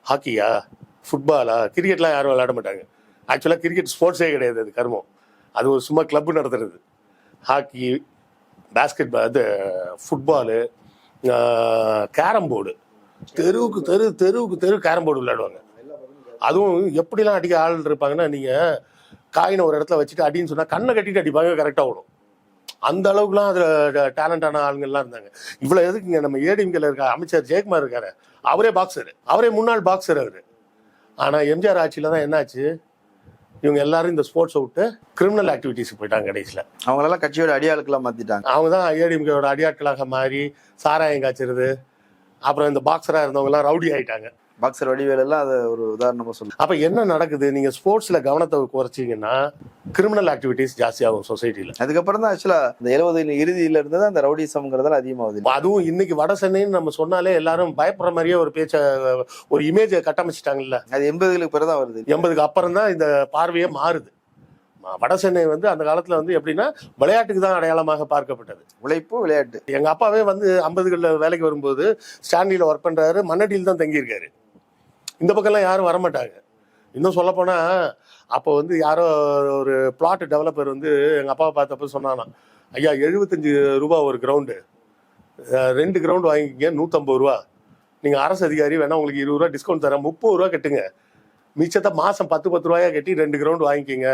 ஹாக்கியா ஃபுட்பாலா கிரிக்கெட்லாம் யாரும் விளையாட மாட்டாங்க. ஆக்சுவலாக கிரிக்கெட் ஸ்போர்ட்ஸே கிடையாது அது கர்மம். அது ஒரு சும்மா கிளப் நடத்துறது. ஹாக்கி பேஸ்கெட் அது ஃபுட்பாலு கேரம் போர்டு தெருவுக்கு தெரு தெருவுக்கு தெரு கேரம் போர்டு விளையாடுவாங்க. அதுவும் எப்படிலாம் அடிக்க ஆள் இருப்பாங்கன்னா நீங்கள் காயினை ஒரு இடத்துல வச்சுட்டு அடின்னு சொன்னால் கண்ணை கட்டிட்டு அடிப்பாங்க கரெக்டாக ஓடும். அந்த அளவுக்குலாம் அதில் டேலண்டான ஆளுங்கள்லாம் இருந்தாங்க. இவ்வளோ எதுக்குங்க நம்ம ஏடிஎம்கேல இருக்க அமைச்சர் ஜெயக்குமார் இருக்காரு. அவரே பாக்ஸர் அவரே முன்னாள் பாக்ஸர் அவர். ஆனால் எம்ஜிஆர் ஆட்சியில் தான் என்னாச்சு? இவங்க எல்லாரும் இந்த ஸ்போர்ட்ஸை விட்டு கிரிமினல் ஆக்டிவிட்டீஸ்க்கு போயிட்டாங்க கடைசியில். அவங்களெல்லாம் கட்சியோட அடியாளுக்கெல்லாம் மாத்திட்டாங்க. அவங்க தான் ஏடிஎம்கேயோட அடியாட்களாக மாறி சாராயம் காய்ச்சறது அப்புறம் இந்த பாக்ஸராக இருந்தவங்கலாம் ரவுடி ஆயிட்டாங்க. பாக்ஸர் வடிவேல் எல்லாம் அதை ஒரு உதாரணமா சொல்லுங்க அப்ப என்ன நடக்குது? நீங்க ஸ்போர்ட்ஸ்ல கவனத்தை குறைச்சிங்கன்னா கிரிமினல் ஆக்டிவிட்டிஸ் ஜாஸ்தியாகும் சொசைட்டில அதுக்கப்புறம் தான் ஆக்சுவலா இந்த எழுபது இறுதியில இருந்தது அந்த ரவுடிசம்ங்கிறதுல அதிகமாகுது. அதுவும் இன்னைக்கு வட சென்னைன்னு நம்ம சொன்னாலே எல்லாரும் பயப்படுற மாதிரியே ஒரு பேச்ச ஒரு இமேஜை கட்டமைச்சிட்டாங்கல்ல. அது எண்பதுகளுக்கு பிறகு தான் வருது. எண்பதுக்கு அப்புறம் தான் இந்த பார்வையே மாறுது. வட சென்னை வந்து அந்த காலத்துல வந்து எப்படின்னா விளையாட்டுக்கு தான் அடையாளமாக பார்க்கப்பட்டது. உழைப்பு விளையாட்டு. எங்க அப்பாவே வந்து ஐம்பதுகளில் வேலைக்கு வரும்போது ஸ்டான்லியில் ஒர்க் பண்றாரு மண்ணடியில் தான் தங்கியிருக்காரு. இந்த பக்கம்லாம் யாரும் வரமாட்டாங்க. இன்னும் சொல்லப்போனால் அப்போ வந்து யாரோ ஒரு பிளாட் டெவலப்பர் வந்து எங்கள் அப்பாவை பார்த்தப்ப சொன்னானா ஐயா எழுபத்தஞ்சு ரூபா ஒரு கிரவுண்டு ரெண்டு கிரவுண்டு வாங்கிக்கிங்க நூற்றம்பது ரூபா. நீங்கள் அரசு அதிகாரி வேணால் உங்களுக்கு இருபது ரூபா டிஸ்கவுண்ட் தரேன். முப்பது ரூபா கட்டுங்க. மிச்சத்தை மாதம் பத்து பத்து ரூபாயா கட்டி ரெண்டு கிரவுண்டு வாங்கிக்கிங்க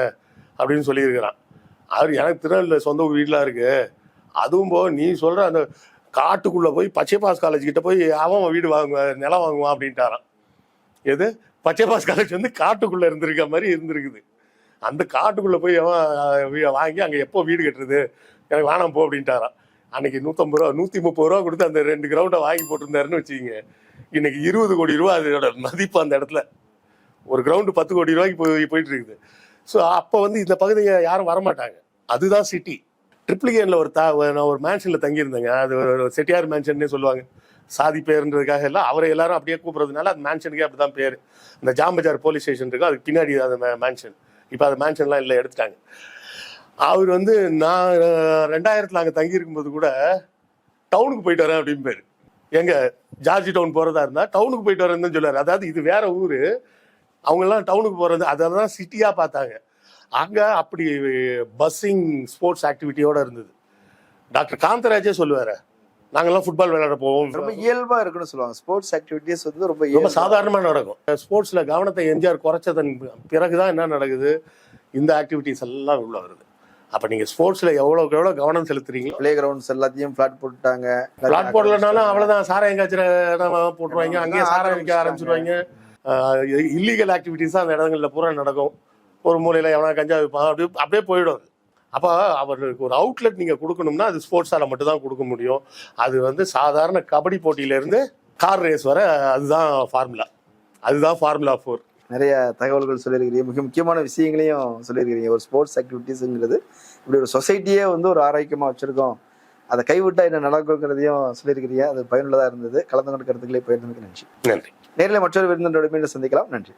அப்படின்னு சொல்லியிருக்கிறான். அவர் எனக்கு திருநெல்வேலியில் சொந்த வீடெலாம் இருக்குது அதுவும் போக நீ சொல்கிற அந்த காட்டுக்குள்ளே போய் பச்சை பாஸ் காலேஜ் கிட்ட போய் அவன் வீடு வாங்குவேன் நிலம் வாங்குவான் அப்படின்ட்டாரான் எது? பச்சைபாஸ் காலேஜ் வந்து காட்டுக்குள்ள இருந்திருக்க மாதிரி இருந்திருக்குது. அந்த காட்டுக்குள்ள போய் அவன் வாங்கி அங்க எப்போ வீடு கட்டுறது? எனக்கு வேணாம் போ அப்படின்ட்டாரான் அன்னைக்கு நூத்தம்பது ரூபா நூத்தி முப்பது ரூபா கொடுத்து அந்த ரெண்டு கிரவுண்டை வாங்கி போட்டிருந்தாருன்னு வச்சுக்கிங்க. இன்னைக்கு இருபது கோடி ரூபா அதோட மதிப்பு அந்த இடத்துல. ஒரு கிரவுண்டு பத்து கோடி ரூபாய்க்கு போய் போயிட்டு இருக்குது ஸோ அப்போ வந்து இந்த பகுதியை யாரும் வரமாட்டாங்க. அதுதான் சிட்டி ட்ரிப்ளிகேனில் ஒரு தா நான் ஒரு மேன்ஷனில் தங்கியிருந்தேங்க. அது ஒரு செட்டியார் மேன்ஷன்னே சொல்லுவாங்க. சாதி பேருன்றதுக்காக எல்லாம் அவரை எல்லாரும் அப்படியே கூப்பிட்றதுனால அது மேன்ஷனுக்கே அப்படி தான் பேர். இந்த ஜாம்பஜார் போலீஸ் ஸ்டேஷன் இருக்கோ அதுக்கு பின்னாடி அந்த மேன்ஷன் இப்போ அது மேன்ஷன்லாம் இல்லை எடுத்துட்டாங்க. அவர் வந்து நான் ரெண்டாயிரத்தில் அங்கே தங்கியிருக்கும்போது கூட டவுனுக்கு போயிட்டு வரேன் அப்படின்னு பேர். எங்க ஜார்ஜி டவுன் போகிறதா இருந்தால் டவுனுக்கு போயிட்டு வரேன்னு சொல்லுவார் அதாவது இது வேற ஊர். அவங்கெல்லாம் டவுனுக்கு போறது அதெல்லாம் சிட்டியாக பார்த்தாங்க. அங்கே அப்படி பஸ்ஸிங் ஸ்போர்ட்ஸ் ஆக்டிவிட்டியோடு இருந்தது. டாக்டர் காந்தராஜே சொல்லுவார். நாங்கெல்லாம் ஃபுட்பால் விளையாட போவோம். ரொம்ப இயல்பா இருக்குன்னு சொல்லுவாங்க. ஸ்போர்ட்ஸ் ஆக்டிவிட்டிஸ் வந்து ரொம்ப ரொம்ப சாதாரணமா நடக்கும். ஸ்போர்ட்ஸ்ல கவனத்தை எம்ஜிஆர் குறைச்சதன் பிறகுதான் என்ன நடக்குது? இந்த ஆக்டிவிட்டிஸ் எல்லாம் உள்ள வருது. அப்ப நீங்க ஸ்போர்ட்ஸ்ல எவ்வளவுக்கு எவ்வளவு கவனம் செலுத்துறீங்களோ பிளே கிரவுண்ட்ஸ் எல்லாத்தையும் பிளாட் போட்டுட்டாங்க. பிளாட் போடலனாலும் அவ்வளவுதான். சாராயம் காய்ச்சற போட்டுருவாங்க. அங்கேயே சாராயம் விற்க ஆரம்பிச்சிருவாங்க. இல்லீகல் ஆக்டிவிட்டிஸ் அந்த இடங்கள்ல பூரா நடக்கும். ஒரு மூலையில எவனா கஞ்சா விற்பான் அப்படியே அப்படியே போயிடும் அப்போ அவர்களுக்கு ஒரு அவுட்லெட் நீங்க கொடுக்கணும்னா அது ஸ்போர்ட்ஸால மட்டும் தான் கொடுக்க முடியும். அது வந்து சாதாரண கபடி போட்டியில இருந்து கார் ரேஸ் வர அதுதான் ஃபார்முலா அதுதான் ஃபார்முலா ஃபோர் நிறைய தகவல்கள் சொல்லியிருக்கிறீங்க. மிக முக்கியமான விஷயங்களையும் சொல்லியிருக்கிறீங்க. ஒரு ஸ்போர்ட்ஸ் ஆக்டிவிட்டீஸ்ங்கிறது இப்படி ஒரு சொசைட்டியே வந்து ஒரு ஆரோக்கியமா வச்சிருக்கோம். அதை கைவிட்டா என்ன நடக்குங்கிறதையும் சொல்லியிருக்கிறீங்க. அது பயனுள்ளதா இருந்தது. கலந்து கொண்ட கருத்துக்களை பகிர்ந்ததுக்கு நன்றி. நன்றி. நேரில் மற்றொரு விருந்தினரோட மீண்டும் சந்திக்கலாம். நன்றி.